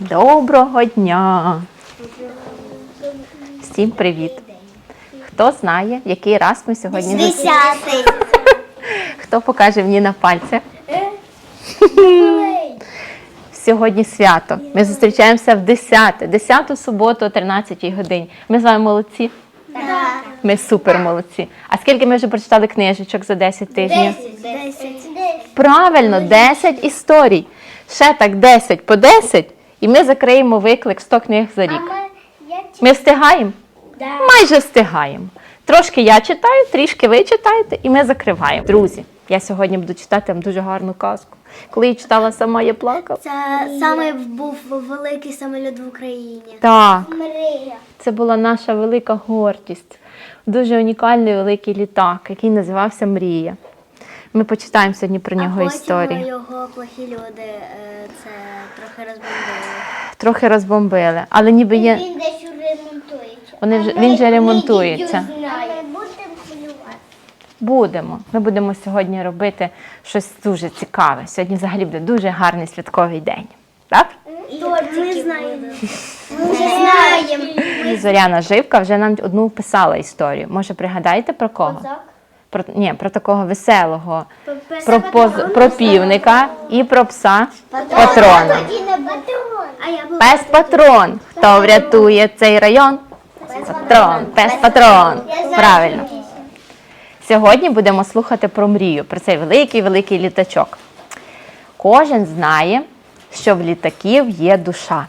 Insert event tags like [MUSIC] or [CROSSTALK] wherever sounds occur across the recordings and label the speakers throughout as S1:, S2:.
S1: Доброго дня! Всім привіт! Хто знає, який раз ми сьогодні?
S2: Десятий. [LAUGHS]
S1: Хто покаже мені на пальцях? [LAUGHS] Сьогодні свято. Ми зустрічаємося в 10, 10 суботу о 13 годині. Ми з вами молодці.
S2: Так.
S1: Ми супер молодці. А скільки ми вже прочитали книжечок за 10 тижнів?
S2: Десять.
S1: Правильно, 10 історій. Ще так 10 по 10, і ми закриємо виклик 100 книг за рік. Ми встигаємо? Майже встигаємо. Трошки я читаю, трішки ви читаєте, і ми закриваємо. Друзі, я сьогодні буду читати вам дуже гарну казку. Коли я читала сама, я плакала.
S2: Це саме був великий самоліт в Україні.
S1: Так,
S2: Мрія.
S1: це була наша велика гордість. Дуже унікальний великий літак, який називався Мрія. Ми почитаємо сьогодні про нього
S2: а потім
S1: історію.
S2: його плохі люди е, це трохи розбомбили.
S1: Трохи розбомбили, але ніби є.
S3: Він десь ремонтується.
S1: Вони вже він вже ремонтується.
S3: Будемо
S1: Ми будемо сьогодні робити щось дуже цікаве. Сьогодні взагалі буде дуже гарний святковий день. Так?
S2: Ми знаємо.
S3: Ми знаємо.
S1: Зоряна Живка вже нам одну писала історію. Може, пригадаєте про кого?
S3: Козак.
S1: Про, ні, про такого веселого,
S2: Пес
S1: про, про півника і про пса патрона. Пес патрон. Хто врятує цей район? Патрон, пес патрон. Правильно. Сьогодні будемо слухати про мрію, про цей великий великий літачок. Кожен знає, що в літаків є душа.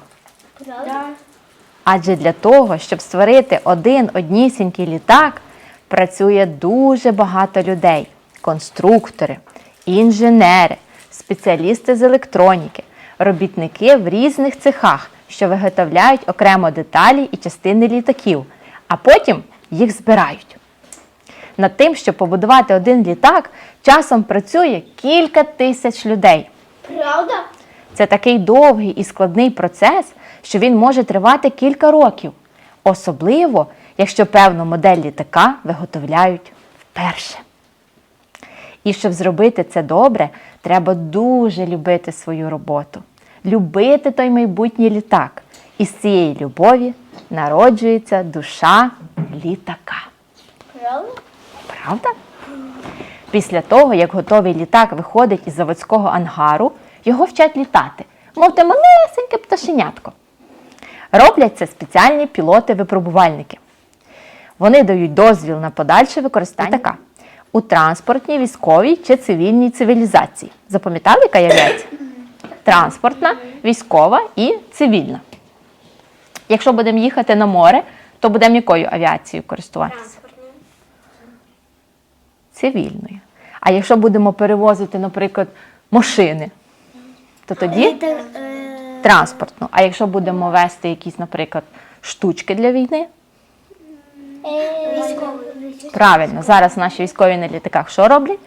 S1: Адже для того, щоб створити один однісінький літак, працює дуже багато людей: конструктори, інженери, спеціалісти з електроніки, робітники в різних цехах, що виготовляють окремо деталі і частини літаків, а потім їх збирають. Над тим, щоб побудувати один літак, часом працює кілька тисяч людей.
S3: Правда?
S1: Це такий довгий і складний процес, що він може тривати кілька років, особливо, якщо певну модель літака виготовляють вперше. І щоб зробити це добре, треба дуже любити свою роботу, любити той майбутній літак. І з цієї любові народжується душа літака.
S3: Правда?
S1: Правда? Після того, як готовий літак виходить із заводського ангару, його вчать літати, мов те малесеньке пташенятко. Роблять це спеціальні пілоти-випробувальники. Вони дають дозвіл на подальше використання літака у транспортній, військовій чи цивільній цивілізації. Запам'ятали, яка являється? [COUGHS] Транспортна, військова і цивільна. Якщо будемо їхати на море, то будемо якою авіацією користуватися? цивільною. А якщо будемо перевозити, наприклад, машини, то тоді
S2: е,
S1: транспортну. А якщо будемо вести якісь, наприклад, штучки для війни,
S2: військовий.
S1: правильно, зараз наші військові на літаках що роблять?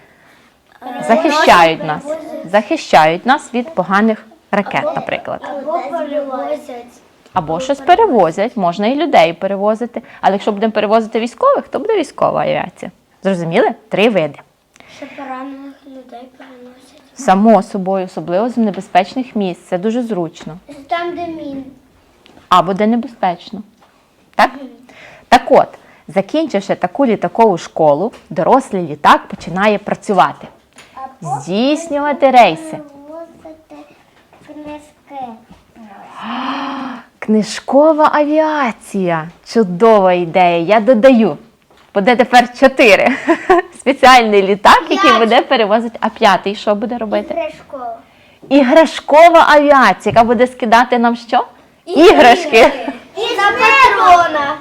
S1: Захищають нас. Захищають нас від поганих ракет, наприклад.
S3: Або перевозять.
S1: Або щось перевозять, можна і людей перевозити. Але якщо будемо перевозити військових, то буде військова авіація. Зрозуміли? Три види.
S3: Ще поранених людей переносять.
S1: Само собою, особливо з небезпечних місць. Це дуже зручно.
S3: Там, де мін.
S1: або де небезпечно. Так? Так от, закінчивши таку літакову школу, дорослий літак починає працювати, здійснювати рейси.
S3: Книжки.
S1: Книжкова авіація. Чудова ідея. Я додаю. Буде тепер чотири. Спеціальний літак, який
S3: П'ять.
S1: буде перевозити. А п'ятий що буде робити?
S3: Гришко.
S1: Іграшкова авіація, яка буде скидати нам що? Іграшки.
S3: І за патрона.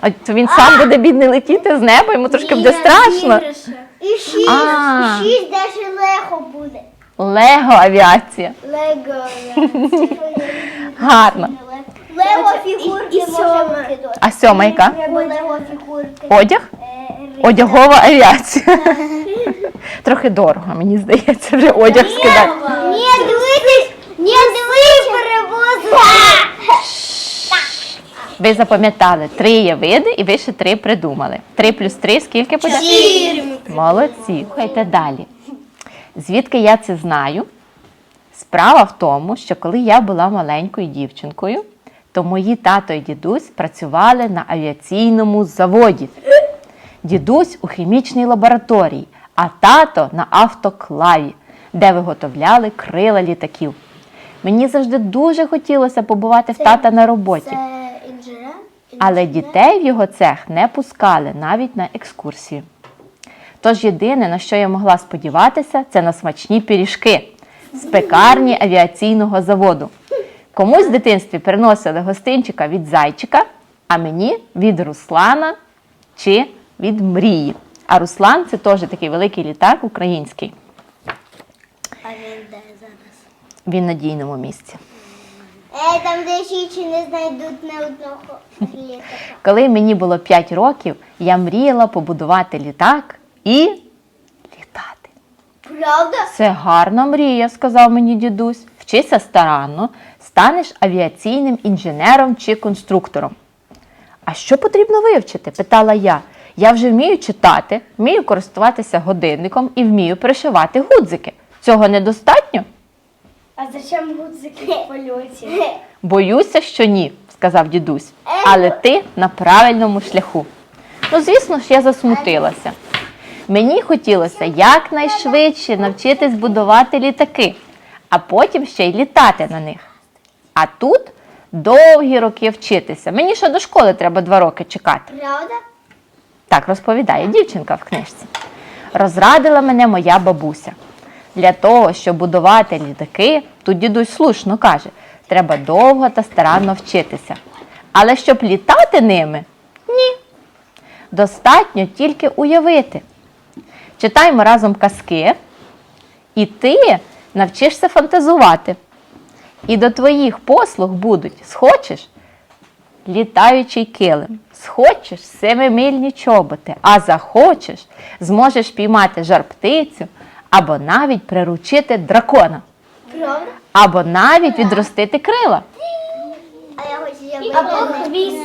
S1: А то він сам буде бідний летіти з неба, йому трошки буде страшно.
S3: І шість.
S1: А.
S3: І шість даже лего буде.
S1: Лего авіація.
S3: Лего.
S1: Гарно.
S3: Лего фігурки можемо кидати.
S1: А сьома яка?
S3: Лего фігурки.
S1: Одяг?
S3: Е,
S1: Одягова авіація. Трохи дорого, мені здається, вже одяг скидати.
S3: Ні, дивитись, ні, дивись, перевозити.
S1: Ви запам'ятали, три є види, і ви ще три придумали. Три плюс три скільки буде? Молодці. Слухайте далі. Звідки я це знаю? Справа в тому, що коли я була маленькою дівчинкою, то мої тато і дідусь працювали на авіаційному заводі. Дідусь у хімічній лабораторії, а тато на автоклаві, де виготовляли крила літаків. Мені завжди дуже хотілося побувати в тата на роботі,
S2: Це інженер?
S1: але дітей в його цех не пускали навіть на екскурсію. Тож єдине, на що я могла сподіватися, це на смачні пиріжки з пекарні авіаційного заводу. Комусь в дитинстві приносили гостинчика від зайчика, а мені від Руслана чи від мрії. А Руслан це теж такий великий літак український.
S2: А він де зараз?
S1: Він в надійному місці.
S3: Е, там де ще чи не знайдуть не одного літака.
S1: Коли мені було 5 років, я мріяла побудувати літак і літати.
S3: Правда?
S1: Це гарна мрія, сказав мені дідусь. Вчися старанно, станеш авіаційним інженером чи конструктором. А що потрібно вивчити? питала я. Я вже вмію читати, вмію користуватися годинником і вмію пришивати гудзики. Цього недостатньо?
S2: А зачем гудзики в польоті?
S1: Боюся, що ні, сказав дідусь. Але ти на правильному шляху. Ну, звісно ж, я засмутилася. Мені хотілося якнайшвидше навчитись будувати літаки, а потім ще й літати на них. А тут довгі роки вчитися. Мені ще до школи треба два роки чекати.
S3: Правда?
S1: Так розповідає дівчинка в книжці. Розрадила мене моя бабуся. Для того, щоб будувати літаки, тут дідусь слушно каже, треба довго та старанно вчитися. Але щоб літати ними, ні. Достатньо тільки уявити. Читаємо разом казки, і ти навчишся фантазувати. І до твоїх послуг будуть схочеш літаючий килим. Схочеш семимильні чоботи, а захочеш, зможеш піймати жар-птицю або навіть приручити дракона,
S3: Правда?
S1: або навіть відростити крила.
S3: А я хочу.
S2: Або хвіст.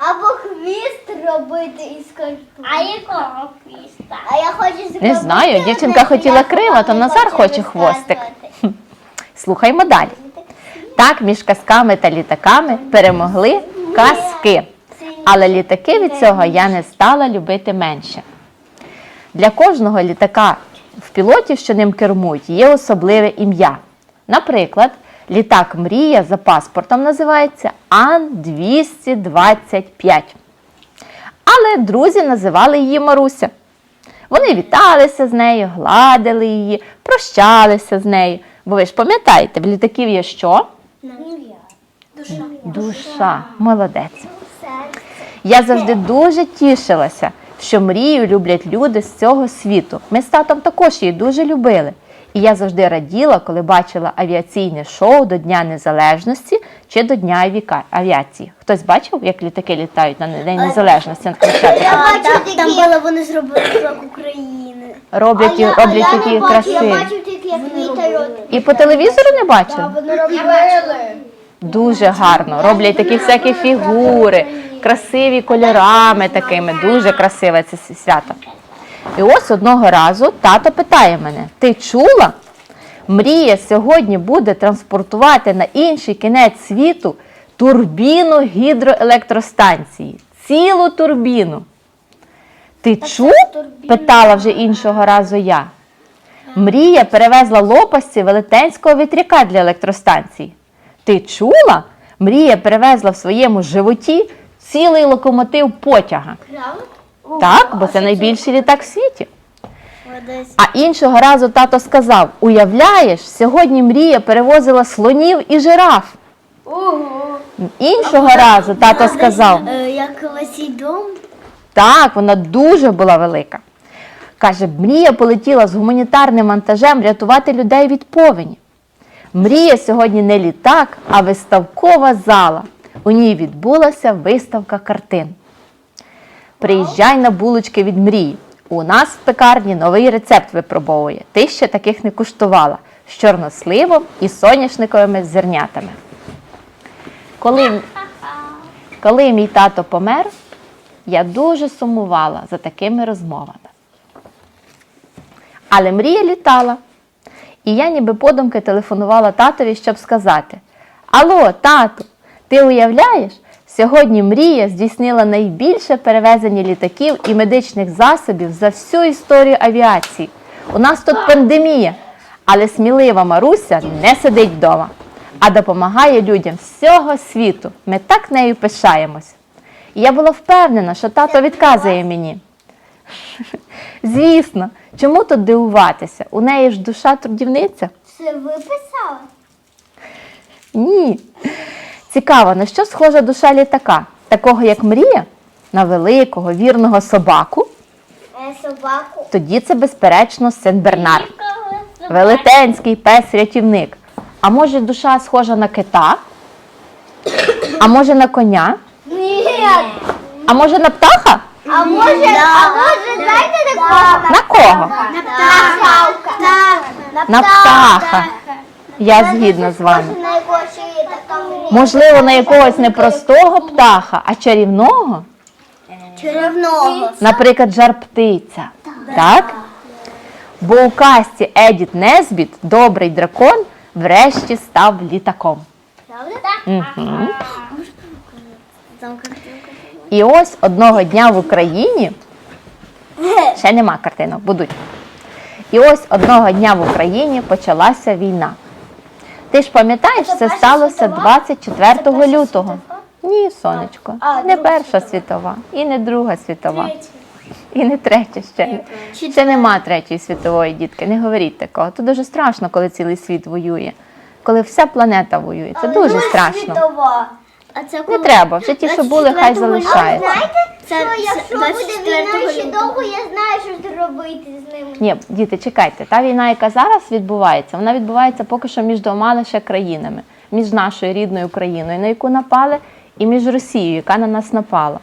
S3: Або хвіст робити із кольпу.
S2: А якого хвіста?
S3: А я хочу зробити.
S1: Не знаю, дівчинка хотіла крила, то Назар хоче хвостик. Слухаймо далі. Так між казками та літаками перемогли казки. Але літаки від цього я не стала любити менше. Для кожного літака в пілотів, що ним кермують, є особливе ім'я. Наприклад, літак Мрія за паспортом називається Ан-225. Але друзі називали її Маруся. Вони віталися з нею, гладили її, прощалися з нею. Бо ви ж пам'ятаєте, в літаків є що?
S2: Душа.
S1: Душа. Молодець. Я завжди дуже тішилася, що мрію люблять люди з цього світу. Ми з татом також її дуже любили. І я завжди раділа, коли бачила авіаційне шоу до Дня Незалежності чи до Дня авіації. Хтось бачив, як літаки літають на День Незалежності над?
S3: Я бачу
S2: Там,
S3: такі.
S2: було, вони зробили крок України.
S1: Роблять, і- роблять такі
S3: Я
S1: красиві.
S3: бачив тільки, як літають.
S1: І по телевізору не бачили?
S3: Вони робили.
S1: Дуже гарно. Роблять такі всякі фігури, красиві кольорами такими. Дуже красиве це свято. І ось одного разу тато питає мене: ти чула? Мрія сьогодні буде транспортувати на інший кінець світу турбіну гідроелектростанції. Цілу турбіну. Ти чув? питала вже іншого разу я. Мрія перевезла лопасті велетенського вітряка для електростанції. Ти чула? Мрія перевезла в своєму животі цілий локомотив потяга. Так, бо це найбільший літак в світі. А іншого разу тато сказав: уявляєш, сьогодні мрія перевозила слонів і жираф.
S3: Ого.
S1: Іншого разу тато сказав,
S2: Е, Як дом.
S1: так, вона дуже була велика. Каже, мрія полетіла з гуманітарним вантажем рятувати людей від повені. Мрія сьогодні не літак, а виставкова зала. У ній відбулася виставка картин. Приїжджай на булочки від мрії. У нас в пекарні новий рецепт випробовує. Ти ще таких не куштувала з чорносливом і соняшниковими зернятами. Коли, коли мій тато помер, я дуже сумувала за такими розмовами. Але мрія літала. І я ніби подумки телефонувала татові, щоб сказати: Алло, тату, ти уявляєш? Сьогодні мрія здійснила найбільше перевезення літаків і медичних засобів за всю історію авіації. У нас тут пандемія, але смілива Маруся не сидить вдома, а допомагає людям всього світу. Ми так нею пишаємось. І я була впевнена, що тато відказує мені. [LAUGHS] Звісно, чому тут дивуватися? У неї ж душа трудівниця?
S3: Це ви писали?
S1: Ні. Цікаво, на що схожа душа літака? Такого як мрія? На великого, вірного собаку?
S3: Е, собаку.
S1: Тоді це, безперечно, Сен-Бернар. Велетенський пес-рятівник. А може душа схожа на кита? А може на коня?
S3: Ні.
S1: А може на птаха?
S3: А може, а може, знаєте на кого?
S1: На кого?
S3: На птаха.
S1: На птаха. Я згідна з вами.
S3: Така мрія.
S1: Можливо, на якогось не простого птаха, а чарівного?
S3: Черевного.
S1: Наприклад, жар-птиця. Так? Бо у казці Едіт Несбіт добрий дракон врешті став літаком.
S3: Правда?
S1: Мгм. І ось одного дня в Україні [LAUGHS] ще нема картинок, будуть. І ось одного дня в Україні почалася війна. Ти ж пам'ятаєш, це сталося 24 лютого. Ні, сонечко, не Перша світова, і не Друга світова, і не третя ще. Ще нема третьої світової дітки. Не говоріть такого. Це дуже страшно, коли цілий світ воює. Коли вся планета воює. Це дуже страшно.
S2: А це
S1: Не треба, вже ті, що були, хай
S2: 24
S1: залишаються.
S3: Знаєте,
S2: Це-
S3: що якщо буде
S2: 24
S3: війна ще
S2: лютого.
S3: довго, я знаю, що зробити з ними.
S1: Ні, діти, чекайте, та війна, яка зараз відбувається, вона відбувається поки що між двома лише країнами, між нашою рідною Україною, на яку напали, і між Росією, яка на нас напала.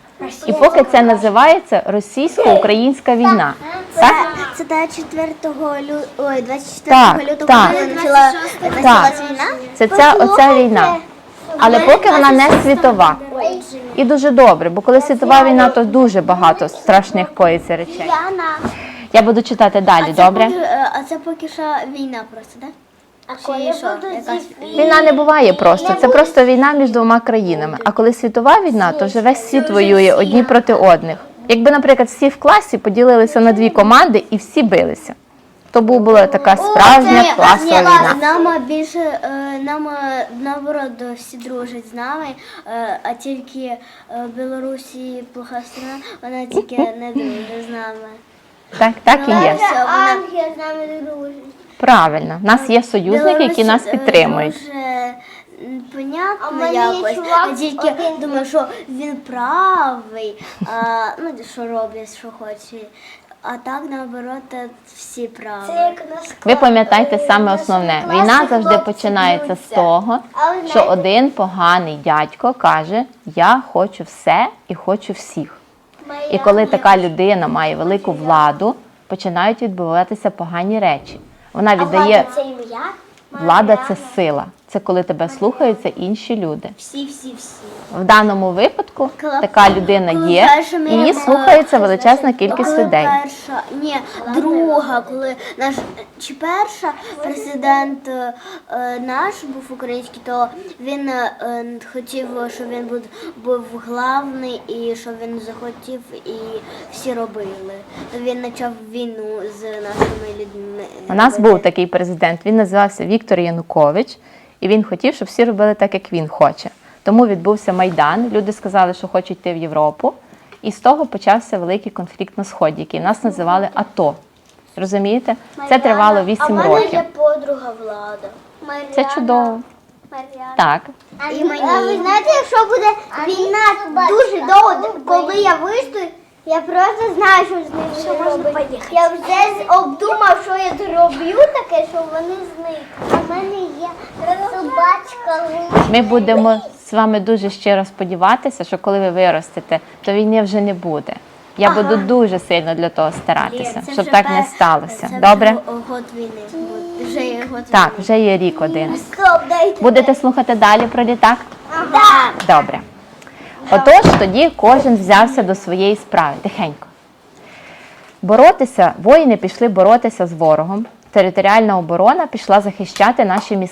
S1: І поки це називається російсько-українська війна. Так?
S2: Це 24 лю... Ой, 24
S1: Так,
S2: лютого,
S1: так.
S2: коли почала, почалась війна?
S1: Це ця оця війна. Але поки вона не світова. І дуже добре, бо коли світова війна, то дуже багато страшних коїться речей. Я буду читати далі, добре?
S2: Е, а це поки що війна просто, так?
S1: Війна не буває просто. Це просто війна між двома країнами. А коли світова війна, то вже весь світ воює одні проти одних. Якби, наприклад, всі в класі поділилися на дві команди і всі билися, то був була така справжня класова
S2: ні,
S1: війна.
S2: Нам більше е, нам е, наоборот всі дружать з нами, е, а тільки Білорусі плоха страна, вона тільки не дружить з нами.
S1: Так, так і є.
S2: Вона-
S3: з нами дружить.
S1: Правильно. У нас є союзники, які нас підтримують.
S2: Дуже понятно
S3: в
S2: якось.
S3: чувак
S2: Я тільки
S3: один.
S2: думаю, що він правий, а, ну що роблять, що хоче. А так наоборот всі праві.
S3: Це як наш
S1: Ви
S3: клас.
S1: пам'ятайте
S3: Е,
S1: саме основне. Війна завжди починається з того, що один поганий дядько каже: Я хочу все і хочу всіх. І коли така людина має велику владу, починають відбуватися погані речі. Вона віддає
S3: це ім'я?
S1: влада це сила. Це коли тебе слухаються інші люди.
S2: Всі, всі, всі.
S1: В даному випадку така людина
S2: коли
S1: є,
S2: перша
S1: і її слухається величезна кількість людей.
S2: Перша, ні, друга, коли наш чи перша президент е, наш був український, то він е, хотів, щоб він був, був главний і щоб він захотів, і всі робили. То він почав війну з нашими людьми.
S1: У нас був такий президент. Він називався Віктор Янукович, і він хотів, щоб всі робили так, як він хоче. Тому відбувся майдан. Люди сказали, що хочуть йти в Європу, і з того почався великий конфлікт на сході, який нас називали АТО. Розумієте? Це тривало
S3: А в
S1: 8
S3: мене
S1: років.
S3: є подруга влада.
S1: Це чудово.
S3: Мар'яна.
S1: Так.
S3: І мені. А ви знаєте, якщо буде війна дуже довго, коли я вистою, я просто знаю, що з ними робити. Я вже обдумав, що я зроблю таке, що вони зникнуть. А в мене є собачка.
S1: Ми будемо з вами дуже щиро сподіватися, що коли ви виростете, то війни вже не буде. Я буду дуже сильно для того старатися,
S2: Це
S1: щоб
S2: вже
S1: так не сталося.
S2: це
S1: Добре?
S2: Год війни. Вже є год
S1: Так, вже є рік один.
S3: Стоп, дайте.
S1: Будете слухати далі про літак?
S3: Ага.
S1: Добре. Отож, тоді кожен взявся до своєї справи. Тихенько. Боротися, воїни пішли боротися з ворогом, територіальна оборона пішла захищати наші міста.